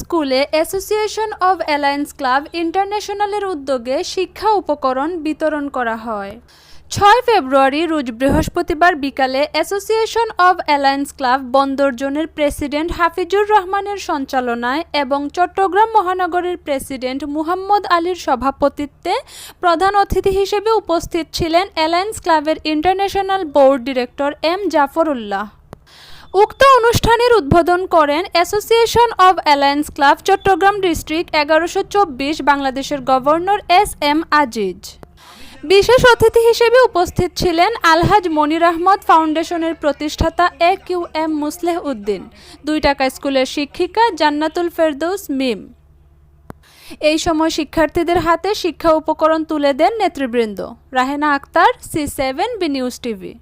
স্কুলে association of alliance club ইন্টারন্যাশনালের উদ্যোগে শিক্ষা উপকরণ বিতরণ করা হয়। ছয় ফেব্রুয়ারি, রোজ বৃহস্পতিবার বিকালে অ্যাসোসিয়েশন অব অ্যালায়েন্স ক্লাব বন্দর জোনের প্রেসিডেন্ট হাফিজুর রহমানের সঞ্চালনায় এবং চট্টগ্রাম মহানগরের প্রেসিডেন্ট মুহাম্মদ আলীর সভাপতিত্বে প্রধান অতিথি হিসেবে উপস্থিত ছিলেন অ্যালায়েন্স ক্লাবের international board director M Jafrullah. উক্ত অনুষ্ঠানের উদ্বোধন করেন association of alliance club, Chattogram district, এগারোশো চব্বিশ বাংলাদেশের গভর্নর এস এম আজিজ। বিশেষ অতিথি হিসেবে উপস্থিত ছিলেন আলহাজ মনির আহমদ ফাউন্ডেশনের প্রতিষ্ঠাতা A Q M Musleh Uddin দুই টাকা স্কুলের শিক্ষিকা জান্নাতুল ফেরদৌস মিম। এই সময় শিক্ষার্থীদের হাতে শিক্ষা উপকরণ তুলে দেন নেতৃবৃন্দ, Rahena Akter, C seven, B news TV.